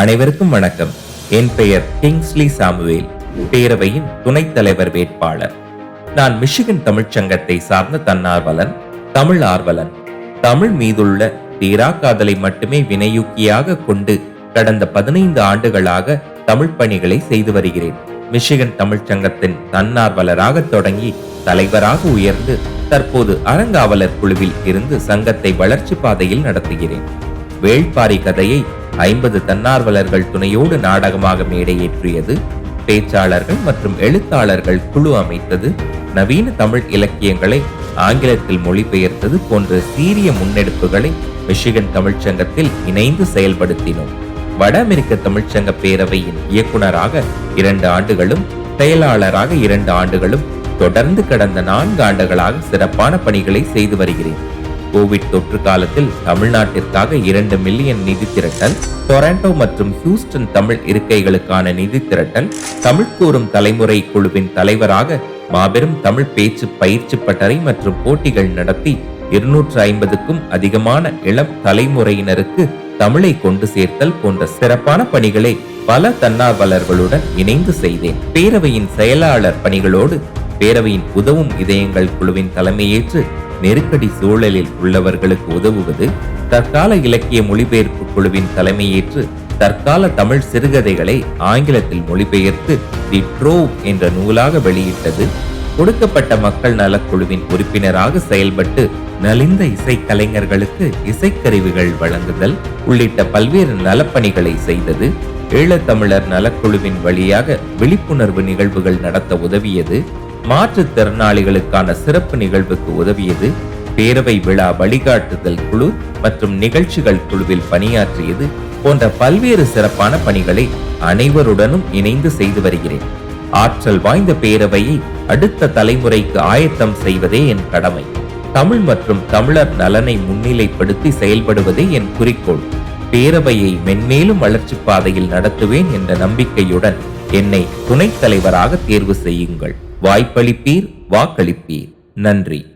அனைவருக்கும் வணக்கம். என் பெயர் கிங்ஸ்லி சாமுவேல் பேரவையின் துணைத் தலைவர் வேட்பாளர். நான் மிஷிகன் தமிழ்ச்சங்கத்தை சார்ந்த தன்னார்வலன் தமிழ் ஆர்வலன். தமிழ் மீதுள்ள தீரா காதலை மட்டுமே வினையூக்கியாக கொண்டு கடந்த பதினைந்து ஆண்டுகளாக தமிழ் பணிகளை செய்து வருகிறேன். மிஷிகன் தமிழ்ச்சங்கத்தின் தன்னார்வலராக தொடங்கி தலைவராக உயர்ந்து தற்போது அறங்காவலர் குழுவில் இருந்து சங்கத்தை வளர்ச்சி பாதையில் நடத்துகிறேன். வேள்பாரி கதையை ஐம்பது தன்னார்வலர்கள் துணையோடு நாடகமாக மேடையேற்றியது பேச்சாளர்கள் மற்றும் எழுத்தாளர்கள் குழு அமைத்தது நவீன தமிழ் இலக்கியங்களை ஆங்கிலத்தில் மொழிபெயர்த்தது போன்ற சீரிய முன்னெடுப்புகளை மிஷிகன் தமிழ்ச்சங்கத்தில் இணைந்து செயல்படுத்தினோம். வட அமெரிக்க தமிழ்ச்சங்க பேரவையின் இயக்குனராக இரண்டு ஆண்டுகளும் செயலாளராக இரண்டு ஆண்டுகளும் தொடர்ந்து கடந்த நான்கு ஆண்டுகளாக சிறப்பான பணிகளை செய்து வருகிறேன். கோவிட் தொற்று காலத்தில் தமிழ்நாட்டிற்காக இரண்டு மில்லியன் நிதி திரட்டல் டொராண்டோ மற்றும் ஹியூஸ்டன் தமிழ் இருக்கைகளுக்கான நிதி திரட்டல் தமிழ் கூறும் தலைமுறை குழுவின் தலைவராக மாபெரும் தமிழ் பேச்சு பயிற்சி பட்டறை மற்றும் போட்டிகள் நடத்தி இருநூற்று ஐம்பதுக்கும் அதிகமான இளம் தலைமுறையினருக்கு தமிழை கொண்டு சேர்த்தல் போன்ற சிறப்பான பணிகளை பல தன்னார்வலர்களுடன் இணைந்து செய்தேன். பேரவையின் செயலாளர் பணிகளோடு பேரவையின் உதவும் இதயங்கள் குழுவின் தலைமையேற்று நெருக்கடி சூழலில் உள்ளவர்களுக்கு உதவுவது தற்கால இலக்கிய மொழிபெயர்ப்பு குழுவின் தலைமையேற்று தற்கால தமிழ் சிறுகதைகளை ஆங்கிலத்தில் மொழிபெயர்த்து தி ட்ரோவ் என்ற நூலாக வெளியிட்டது கொடுக்கப்பட்ட மக்கள் நலக்குழுவின் உறுப்பினராக செயல்பட்டு நலிந்த இசைக்கலைஞர்களுக்கு இசைக்கருவிகள் வழங்குதல் உள்ளிட்ட பல்வேறு நலப்பணிகளை செய்தது ஈழத்தமிழர் நலக்குழுவின் வழியாக விழிப்புணர்வு நிகழ்வுகள் நடத்த உதவியது மாற்றுத்திறனாளிகளுக்கான சிறப்பு நிகழ்வுக்கு உதவியது. பேரவை விழா வழிகாட்டுதல் குழு மற்றும் நிகழ்ச்சிகள் குழுவில் பணியாற்றியது போன்ற பல்வேறு சிறப்பான பணிகளை அனைவருடனும் இணைந்து செய்து வருகிறேன். ஆற்றல் வாய்ந்த பேரவையை அடுத்த தலைமுறைக்கு ஆயத்தம் செய்வதே என் கடமை. தமிழ் மற்றும் தமிழர் நலனை முன்னிலைப்படுத்தி செயல்படுவதே என் குறிக்கோள். பேரவையை மென்மேலும் வளர்ச்சி பாதையில் நடத்துவேன் என்ற நம்பிக்கையுடன் என்னை துணைத் தலைவராக தேர்வு செய்யுங்கள். வாய்ப்பளிப்பீர் வாக்களிப்பீர். நன்றி.